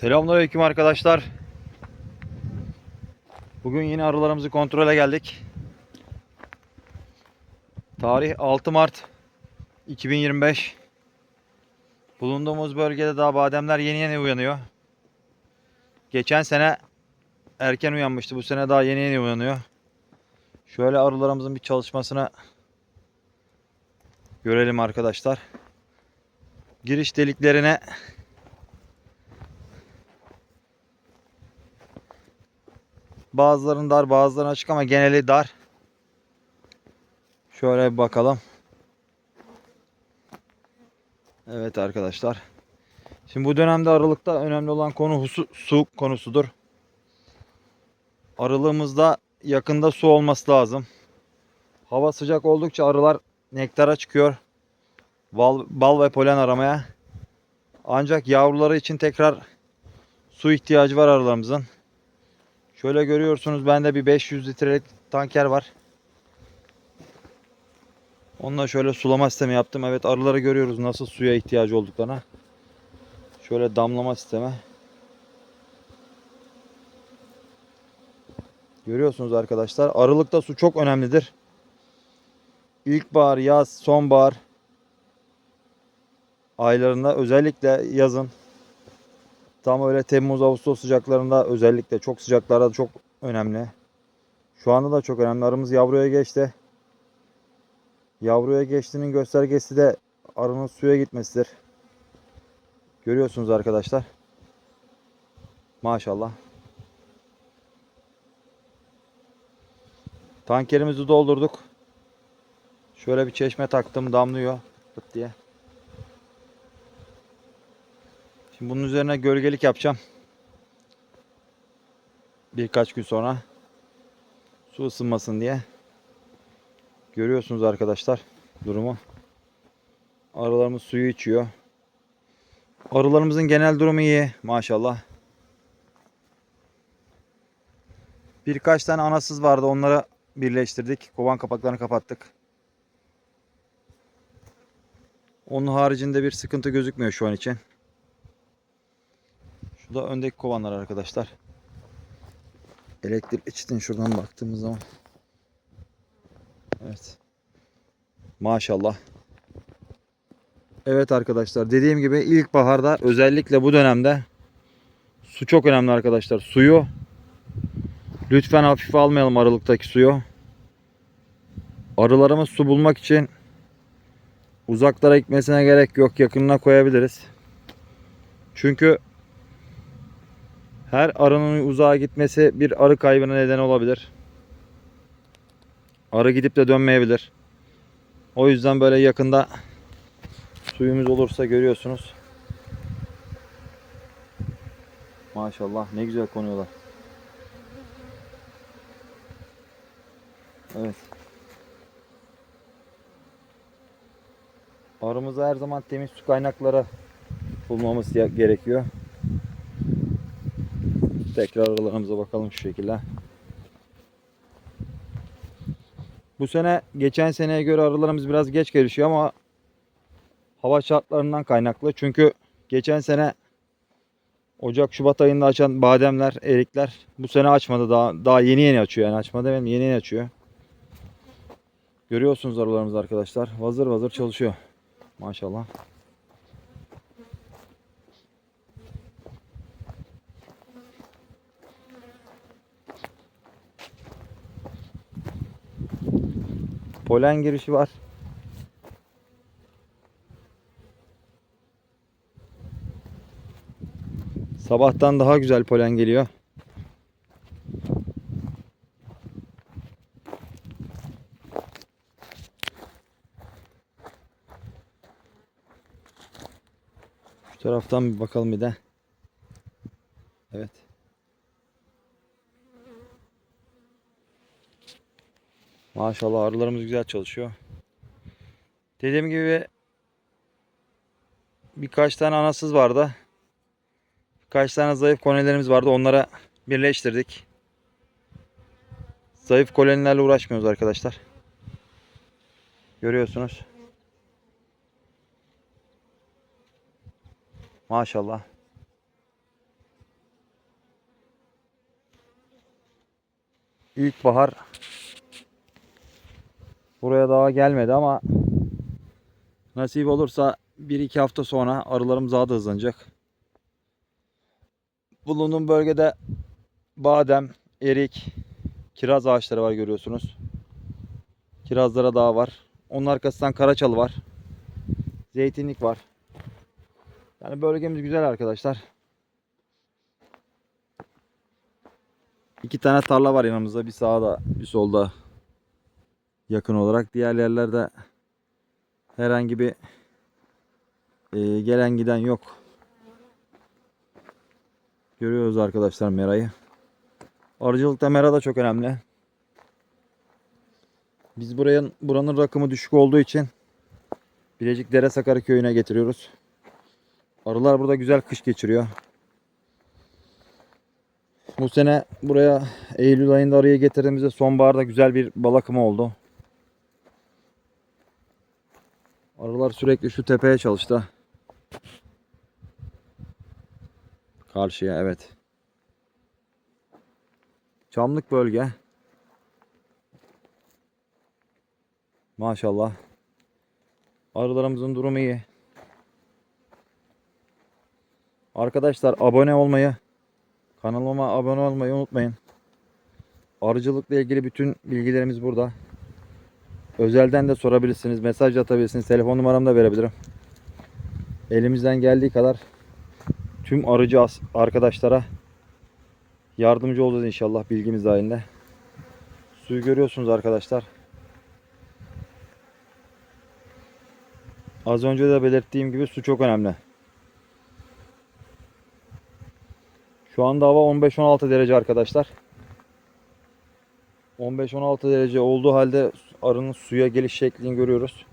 Selamünaleyküm arkadaşlar. Bugün yine arılarımızı kontrole geldik. Tarih 6 Mart 2025. Bulunduğumuz bölgede daha bademler yeni yeni uyanıyor. Geçen sene erken uyanmıştı. Bu sene daha yeni yeni uyanıyor. Şöyle arılarımızın bir çalışmasını görelim arkadaşlar. Giriş deliklerine Bazılarının dar, bazılarının açık ama geneli dar. Şöyle bir bakalım. Evet arkadaşlar. Şimdi bu dönemde aralıkta önemli olan konu su, su konusudur. Aralığımızda yakında su olması lazım. Hava sıcak oldukça arılar nektara çıkıyor. Bal, bal ve polen aramaya. Ancak yavruları için tekrar su ihtiyacı var arılarımızın. Şöyle görüyorsunuz bende bir 500 litrelik tanker var. Onunla şöyle sulama sistemi yaptım. Evet arıları görüyoruz nasıl suya ihtiyacı olduklarına. Şöyle damlama sistemi. Görüyorsunuz arkadaşlar. Aralıkta su çok önemlidir. İlkbahar, yaz, sonbahar aylarında özellikle yazın Tam öyle Temmuz Ağustos sıcaklarında özellikle çok sıcaklarda çok önemli. Şu anda da çok önemli. Arımız yavruya geçti. Yavruya geçtiğinin göstergesi de arının suya gitmesidir. Görüyorsunuz arkadaşlar. Maşallah. Tankerimizi doldurduk. Şöyle bir çeşme taktım damlıyor pıt diye. Şimdi bunun üzerine gölgelik yapacağım. Birkaç gün sonra. Su ısınmasın diye. Görüyorsunuz arkadaşlar durumu. Arılarımız suyu içiyor. Arılarımızın genel durumu iyi maşallah. Birkaç tane anasız vardı onları birleştirdik. Kovan kapaklarını kapattık. Onun haricinde bir sıkıntı gözükmüyor şu an için. Bu da öndeki kovanlar arkadaşlar. Elektrik için şuradan baktığımız zaman. Evet. Maşallah. Evet arkadaşlar dediğim gibi ilkbaharda özellikle bu dönemde su çok önemli arkadaşlar. Suyu lütfen hafife almayalım aralıktaki suyu. Arılarımız su bulmak için uzaklara gitmesine gerek yok. Yakınına koyabiliriz. Çünkü her arının uzağa gitmesi bir arı kaybına neden olabilir. Arı gidip de dönmeyebilir. O yüzden böyle yakında suyumuz olursa görüyorsunuz. Maşallah ne güzel konuyorlar. Evet. Arımıza her zaman temiz su kaynakları bulmamız gerekiyor. Tekrar aralarımıza bakalım şu şekilde. Bu sene geçen seneye göre arılarımız biraz geç gelişiyor ama hava şartlarından kaynaklı. Çünkü geçen sene Ocak Şubat ayında açan bademler, erikler bu sene açmadı daha daha yeni yeni açıyor yani açmadı demem yeni yeni açıyor. Görüyorsunuz arılarımız arkadaşlar. Vazır vazır çalışıyor. Maşallah. Polen girişi var. Sabahtan daha güzel polen geliyor. Şu taraftan bir bakalım bir de. Evet. Maşallah arılarımız güzel çalışıyor. Dediğim gibi birkaç tane anasız vardı. Birkaç tane zayıf kolonilerimiz vardı. Onlara birleştirdik. Zayıf kolonilerle uğraşmıyoruz arkadaşlar. Görüyorsunuz. Maşallah. İlkbahar buraya daha gelmedi ama nasip olursa 1-2 hafta sonra arılarımız daha da hızlanacak. Bulunduğum bölgede badem, erik, kiraz ağaçları var görüyorsunuz. Kirazlara daha var. Onun arkasından karaçalı var. Zeytinlik var. Yani bölgemiz güzel arkadaşlar. İki tane tarla var yanımızda. Bir sağda, bir solda yakın olarak. Diğer yerlerde herhangi bir e, gelen giden yok. Görüyoruz arkadaşlar merayı. Arıcılıkta mera da çok önemli. Biz buraya buranın rakımı düşük olduğu için Bilecik Dere Sakarı köyüne getiriyoruz. Arılar burada güzel kış geçiriyor. Bu sene buraya Eylül ayında arıya getirdiğimizde sonbaharda güzel bir bal akımı oldu. Arılar sürekli şu tepeye çalıştı. Karşıya evet. Çamlık bölge. Maşallah. Arılarımızın durumu iyi. Arkadaşlar abone olmayı, kanalıma abone olmayı unutmayın. Arıcılıkla ilgili bütün bilgilerimiz burada. Özelden de sorabilirsiniz, mesaj atabilirsiniz. Telefon numaramı da verebilirim. Elimizden geldiği kadar tüm arıcı arkadaşlara yardımcı olacağız inşallah bilgimiz dahilinde. Suyu görüyorsunuz arkadaşlar. Az önce de belirttiğim gibi su çok önemli. Şu anda hava 15-16 derece arkadaşlar. 15-16 derece olduğu halde arının suya geliş şeklini görüyoruz.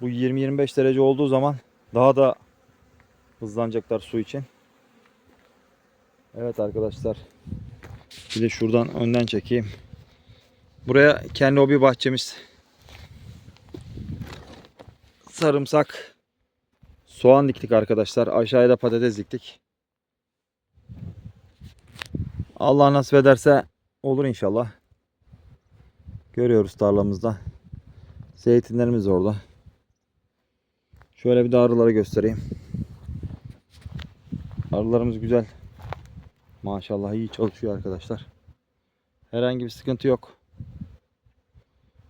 Bu 20-25 derece olduğu zaman daha da hızlanacaklar su için. Evet arkadaşlar. Bir de şuradan önden çekeyim. Buraya kendi hobi bahçemiz. Sarımsak, soğan diktik arkadaşlar. Aşağıya da patates diktik. Allah nasip ederse olur inşallah. Görüyoruz tarlamızda. Zeytinlerimiz orada. Şöyle bir de arıları göstereyim. Arılarımız güzel. Maşallah iyi çalışıyor arkadaşlar. Herhangi bir sıkıntı yok.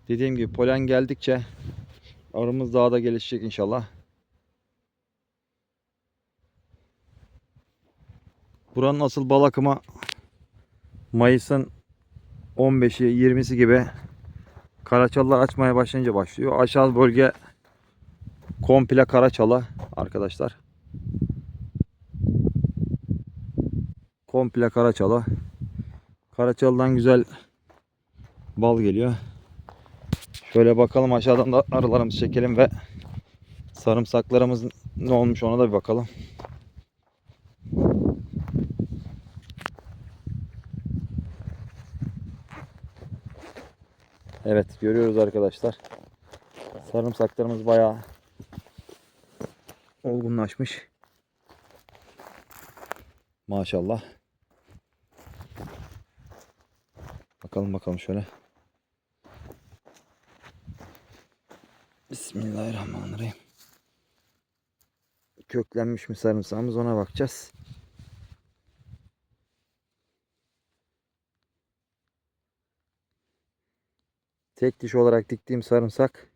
Dediğim gibi polen geldikçe arımız daha da gelişecek inşallah. Buranın asıl bal akımı Mayıs'ın 15'i 20'si gibi Karaçalılar açmaya başlayınca başlıyor. Aşağı bölge komple Karaçalı arkadaşlar. Komple Karaçalı. Karaçalı'dan güzel bal geliyor. Şöyle bakalım aşağıdan da arılarımızı çekelim ve sarımsaklarımız ne olmuş ona da bir bakalım. Evet görüyoruz arkadaşlar. Sarımsaklarımız bayağı olgunlaşmış. Maşallah. Bakalım bakalım şöyle. Bismillahirrahmanirrahim. Köklenmiş mi sarımsağımız ona bakacağız. Tek diş olarak diktiğim sarımsak.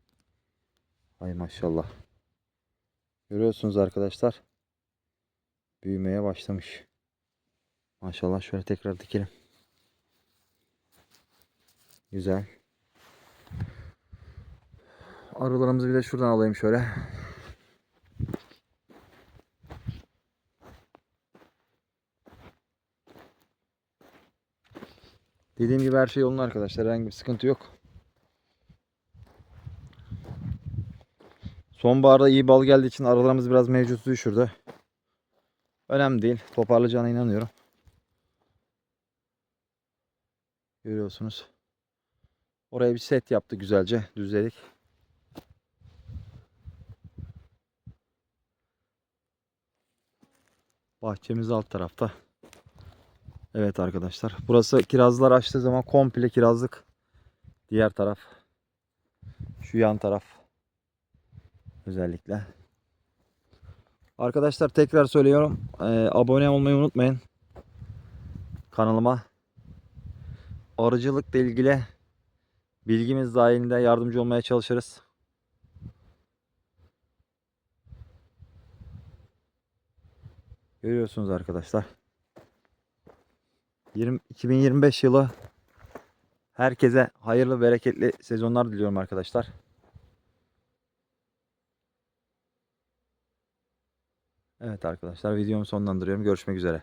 Ay maşallah. Görüyorsunuz arkadaşlar. Büyümeye başlamış. Maşallah şöyle tekrar dikelim. Güzel. Arılarımızı bir de şuradan alayım şöyle. Dediğim gibi her şey yolunda arkadaşlar. Herhangi bir sıkıntı yok. Sonbaharda iyi bal geldiği için arılarımız biraz mevcut düşürdü. Önemli değil. Toparlayacağına inanıyorum. Görüyorsunuz. Oraya bir set yaptı güzelce. Düzledik. Bahçemiz alt tarafta. Evet arkadaşlar. Burası kirazlar açtığı zaman komple kirazlık. Diğer taraf. Şu yan taraf. Özellikle. Arkadaşlar tekrar söylüyorum. Ee, abone olmayı unutmayın. Kanalıma. Arıcılıkla ilgili bilgimiz dahilinde yardımcı olmaya çalışırız. Görüyorsunuz arkadaşlar. 20, 2025 yılı herkese hayırlı bereketli sezonlar diliyorum arkadaşlar. Evet arkadaşlar videomu sonlandırıyorum. Görüşmek üzere.